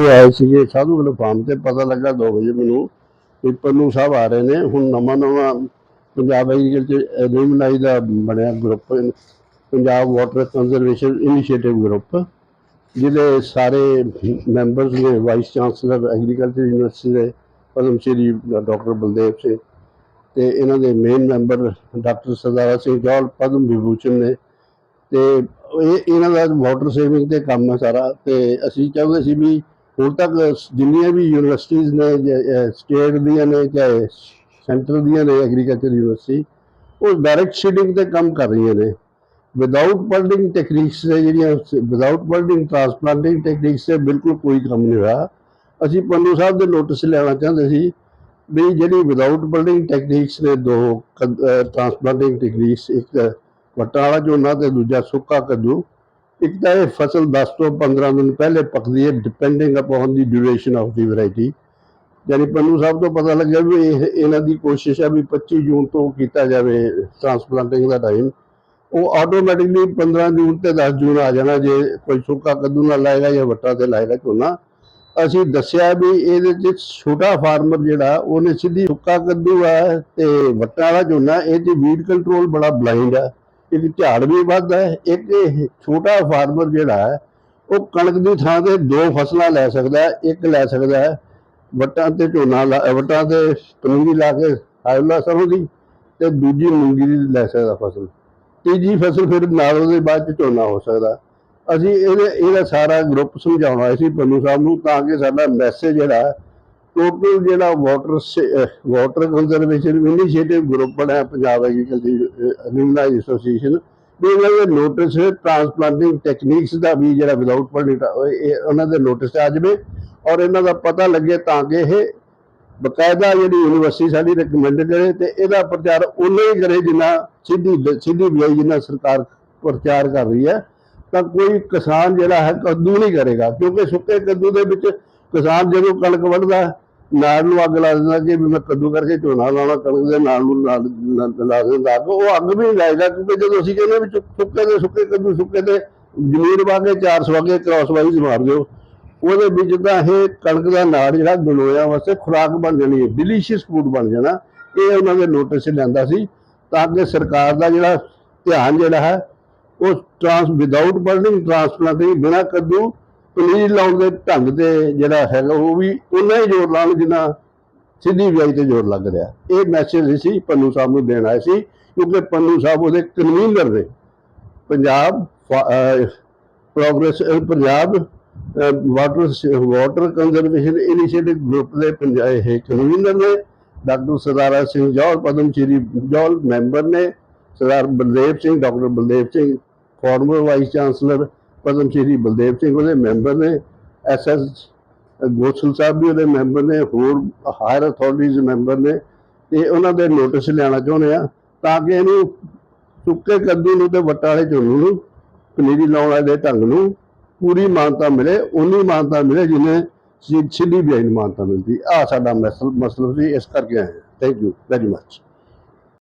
ਇੱਥੇ ਆਏ ਸੀਗੇ, ਸਾਧੂ ਵੱਲੋਂ ਫਾਰਮ ਤੇ ਪਤਾ ਲੱਗਾ 2 ਵਜੇ ਮੈਨੂੰ, ਵੀ ਪੰਨੂ ਸਾਹਿਬ ਆ ਰਹੇ ਨੇ, ਹੁਣ ਨਵਾਂ ਨਵਾਂ ਪੰਜਾਬ ਐਗਰੀਕਲਚਰ ਐਲੂਮਨਾਈ ਦਾ ਬਣਿਆ group Punjab water conservation initiative group ਜਿਹਦੇ ਸਾਰੇ ਮੈਂਬਰਸ ਨੇ ਵਾਈਸ ਚਾਂਸਲਰ ਐਗਰੀਕਲਚਰ ਯੂਨੀਵਰਸਿਟੀ ਦੇ, ਪਦਮ ਸ਼੍ਰੀ ਡਾਕਟਰ ਬਲਦੇਵ ਸਿੰਘ ਤੇ ਇਹਨਾਂ ਦੇ main member doctor Sardara Singh Johl Padma Vibhushan ਨੇ ਤੇ ਇਹ, ਇਹਨਾਂ ਦਾ ਵਾਟਰ ਸੇਵਿੰਗ ਤੇ ਕੰਮ ਹੈ ਸਾਰਾ ਤੇ ਅਸੀਂ ਚਾਹੁੰਦੇ ਸੀ ਵੀ ਹੁਣ ਤੱਕ ਜਿੰਨੀਆਂ ਵੀ ਯੂਨੀਵਰਸਿਟੀਆਂ ਨੇ ਸਟੇਟ ਦੀਆਂ ਨੇ, ਚਾਹੇ ਸੈਂਟਰ ਦੀਆਂ ਨੇ ਐਗਰੀਕਲਚਰ ਯੂਨੀਵਰਸਿਟੀ ਉਹ ਡਾਇਰੈਕਟ ਸ਼ੀਡਿੰਗ ਤੇ ਕੰਮ ਕਰ ਰਹੀਆਂ ਨੇ। ਵਿਦਆਊਟ ਬਲਡਿੰਗ ਟੈਕਨੀਕਸ ਦੇ ਜਿਹੜੀਆਂ ਵਿਦਆਊਟ ਬਲਡਿੰਗ ਟ੍ਰਾਂਸਪਲਾਂਟਿੰਗ ਟੈਕਨੀਕਸ ਤੇ ਬਿਲਕੁਲ ਕੋਈ ਕੰਮ ਨਹੀਂ ਹੋਇਆ। ਅਸੀਂ ਪੰਨੂ ਸਾਹਿਬ ਦੇ ਨੋਟਿਸ ਲੈਣਾ ਚਾਹੁੰਦੇ ਸੀ ਵੀ ਜਿਹੜੀ ਵਿਦਆਊਟ ਬਲਡਿੰਗ ਟੈਕਨੀਕਸ ਨੇ, ਦੋ ਟ੍ਰਾਂਸਪਲਾਂਟਿੰਗ ਟੈਕਨੀਕਸ ਇੱਕ ਵੱਟਾਂ ਵਾਲਾ ਝੋਨਾ ਤੇ ਦੂਜਾ ਸੁੱਕਾ ਕੱਦੂ ਇੱਕ ਤਾਂ ਇਹ ਫਸਲ 10 ਤੋਂ 15 ਦਿਨ ਪਹਿਲੇ ਪੱਕਦੀ ਹੈ depending upon the duration of the variety ਯਾਨੀ ਪੰਨੂ ਸਾਹਿਬ ਤੋਂ ਪਤਾ ਲੱਗਿਆ ਵੀ ਇਹ, ਇਹਨਾਂ ਦੀ ਕੋਸ਼ਿਸ਼ ਹੈ ਵੀ 25 ਜੂਨ ਤੋਂ ਕੀਤਾ ਜਾਵੇ ਟ੍ਰਾਂਸਪਲਾਂਟਿੰਗ ਦਾ ਟਾਈਮ ਉਹ ਆਟੋਮੈਟਿਕਲੀ 15 ਜੂਨ ਤੇ 10 ਜੂਨ ਆ ਜਾਣਾ, ਜੇ ਕੋਈ ਸੁੱਕਾ ਕੱਦੂ ਨਾਲ ਲਾਏਗਾ ਜਾਂ ਵੱਟਾ ਤੇ ਲਾਏਗਾ ਝੋਨਾ। ਅਸੀਂ ਦੱਸਿਆ ਵੀ ਇਹਦੇ ਚ ਛੋਟਾ ਫਾਰਮਰ ਜਿਹੜਾ, ਉਹਨੇ ਸਿੱਧੀ ਸੁੱਕਾ ਕੱਦੂ ਹੈ ਤੇ ਵੱਟਾ ਵਾਲਾ ਝੋਨਾ, ਇਹ ਚ ਵੀਡ ਕੰਟਰੋਲ ਬੜਾ ਬਲਾਈਂਡ ਹੈ ਇੱਕ ਝਾੜ ਵੀ ਵੱਧਦਾ ਹੈ। ਇੱਕ ਇਹ ਛੋਟਾ ਫਾਰਮਰ ਜਿਹੜਾ ਹੈ, ਉਹ ਕਣਕ ਦੀ ਥਾਂ ਤੇ ਦੋ ਫਸਲਾਂ ਲੈ ਸਕਦਾ ਹੈ। ਇੱਕ ਲੈ ਸਕਦਾ ਹੈ ਵੱਟਾਂ ਤੇ ਝੋਨਾ ਲਾ- ਵੱਟਾਂ ਤੇ ਪਨੀਰੀ ਲਾ ਕੇ ਹਾਇਲਾ ਸਰੋਂ ਦੀ ਤੇ ਦੂਜੀ ਮੂੰਗੀ ਦੀ ਲੈ ਸਕਦਾ ਫਸਲ। ਤੀਜੀ ਫਸਲ ਫਿਰ ਨਾਲ ਉਹਦੇ ਬਾਅਦ ਚ ਝੋਨਾ ਹੋ ਸਕਦਾ। ਅਸੀਂ ਇਹਦੇ, ਇਹਦਾ ਸਾਰਾ ਗਰੁੱਪ ਸਮਝਾਉਣਾ ਸੀ ਪੰਨੂ ਸਾਹਿਬ ਨੂੰ ਤਾਂ ਕਿ ਸਾਡਾ ਮੈਸੇਜ ਜਿਹੜਾ ਟੋਟਲ ਜਿਹੜਾ water water conservation initiative group ਬਣਿਆ ਪੰਜਾਬ ਐਗਰੀਕਲਚਰ ਅਲੂਮਨਾਈ ਐਸੋਸੀਏਸ਼ਨ ਵੀ ਇਹਨਾਂ ਦੇ ਨੋਟਿਸ ਟ੍ਰਾਂਸਪਲਾਂਟਿੰਗ ਟੈਕਨੀਕਸ ਦਾ ਵੀ ਜਿਹੜਾ ਵਿਦਆਊਟ ਪੜ੍ਹਨੀ ਉਹਨਾਂ ਦੇ ਨੋਟਿਸ ਆ ਜਾਵੇ। ਔਰ ਇਹਨਾਂ ਦਾ ਪਤਾ ਲੱਗੇ ਤਾਂ ਕਿ ਇਹ ਬਕਾਇਦਾ ਜਿਹੜੀ ਯੂਨੀਵਰਸਿਟੀ ਸਾਡੀ ਰეკਮੈਂਡ ਕਰੇ ਤੇ ਇਹਦਾ ਪ੍ਰਚਾਰ ਉਨਾ ਹੀ ਕਰੇ ਜਿੰਨਾ ਸਿੱਧੀ ਸਿੱਧੀ ਬਿਆਈ ਜਿੰਨਾ ਸਰਕਾਰ ਪ੍ਰਚਾਰ ਕਰ ਰਹੀ ਹੈ। ਤਾਂ ਕੋਈ ਕਿਸਾਨ ਜਿਹੜਾ ਹੈ ਕੱਦੂ ਨਹੀਂ ਕਰੇਗਾ, ਕਿਉਂਕਿ ਸੁੱਕੇ ਕੱਦੂ ਦੇ ਵਿੱਚ ਕਿਸਾਨ ਜਦੋਂ ਕਣਕ ਵੱਢਦਾ ਨਾਲ ਨੂੰ ਅੱਗ ਲਾ ਦਿੰਦਾ ਕਿ ਵੀ ਮੈਂ ਕੱਦੂ ਕਰਕੇ ਝੋਨਾ ਲਾਉਣਾ, ਕਣਕ ਦੇ ਨਾਲ ਨੂੰ ਲਾ ਦਿੰਦਾ ਅੱਗ ਉਹ ਅੱਗ ਵੀ ਨਹੀਂ ਲਾਏਗਾ ਕਿਉਂਕਿ ਜਦੋਂ ਅਸੀਂ ਕਹਿੰਦੇ ਵੀ ਸੁੱਕੇ ਦੇ ਸੁੱਕੇ ਕੱਦੂ, ਸੁੱਕੇ ਤੇ ਜ਼ਮੀਨ ਵਾਗੇ, ਚਾਰ ਸਵਾਗੇ ਕ੍ਰਾਸ ਵਾਈਜ਼ ਮਾਰ ਦਿਓ। ਉਹਦੇ ਵਿੱਚ ਤਾਂ ਇਹ ਕਣਕ ਦਾ ਨਾੜ ਜਿਹੜਾ ਗਲੋਇਆ ਵਾਸਤੇ ਖੁਰਾਕ ਬਣ ਜਾਣੀ ਹੈ ਡਿਲੀਸ਼ੀਅਸ ਫੂਡ ਬਣ ਜਾਣਾ। ਇਹ ਉਹਨਾਂ ਦੇ ਨੋਟਿਸ ਲੈਂਦਾ ਸੀ, ਤਾਂ ਕਿ ਸਰਕਾਰ ਦਾ ਜਿਹੜਾ ਧਿਆਨ ਜਿਹੜਾ ਹੈ, ਉਹ ਟ੍ਰਾਂਸ ਵਿਦਆਊਟ ਬਰਨਿੰਗ ਟ੍ਰਾਂਸਪਲਾਂਟਿੰਗ ਬਿਨਾਂ ਕੱਦੂ ਪਨੀਰ ਲਾਉਣ ਦੇ ਢੰਗ ਤੇ ਜਿਹੜਾ ਹੈਗਾ ਉਹ ਵੀ ਉਹਨਾਂ ਹੀ ਜ਼ੋਰ ਲਾਉਣ ਜਿੰਨਾ ਸਿੱਧੀ ਵਿਆਹੀ ਤੇ ਜ਼ੋਰ ਲੱਗ ਰਿਹਾ। ਇਹ ਮੈਸੇਜ ਸੀ ਪੰਨੂ ਸਾਹਿਬ ਨੂੰ ਦੇਣ ਆਏ ਸੀ, ਕਿਉਂਕਿ ਪੰਨੂ ਸਾਹਿਬ ਉਹਦੇ ਕਨਵੀਨਰ ਨੇ। Punjab progress Punjab water water conservation initiative group ਦੇ ਪੰਜਾਬ ਇਹ ਕਨਵੀਨਰ ਨੇ ਡਾਕਟਰ ਸਰਦਾਰਾ ਸਿੰਘ ਜੌਲ ਪਦਮ ਸ਼੍ਰੀ ਜੌਲ ਮੈਂਬਰ ਨੇ, Sardar Baldev Singh doctor Baldev Singh former vice chancellor Padma Shri Baldev Singh ਉਹਦੇ ਮੈਂਬਰ ਨੇ ਐਸਐਸ ਗੋਸਲ ਸਾਹਿਬ ਵੀ ਉਹਦੇ ਮੈਂਬਰ ਨੇ, ਹੋਰ ਹਾਇਰ ਅਥਾਰਟੀਜ਼ ਮੈਂਬਰ ਨੇ ਤੇ ਉਹਨਾਂ ਦੇ ਨੋਟਿਸ ਲੈਣਾ ਚਾਹੁੰਦੇ ਆ, ਤਾਂ ਕਿ ਇਹਨੂੰ ਸੁੱਕੇ ਕੱਦੂ ਨੂੰ ਤੇ ਵੱਟਾਂ ਵਾਲੇ ਝੋਨੂੰ ਨੂੰ, ਪਨੀਰੀ ਲਾਉਣ ਵਾਲੇ ਢੰਗ ਨੂੰ ਪੂਰੀ ਮਾਨਤਾ ਮਿਲੇ ਉਨੀ ਮਾਨਤਾ ਮਿਲੇ ਜਿੰਨੇ ਸਿ- ਸਿੱਧੀ ਬਿਆਨ ਮਾਨਤਾ ਮਿਲਦੀ। ਆ ਸਾਡਾ ਮਸਲ ਮਸਲਾ ਸੀ, ਇਸ ਕਰਕੇ ਆਏ ਥੈਂਕ ਯੂ ਵੈਰੀ ਮੱਚ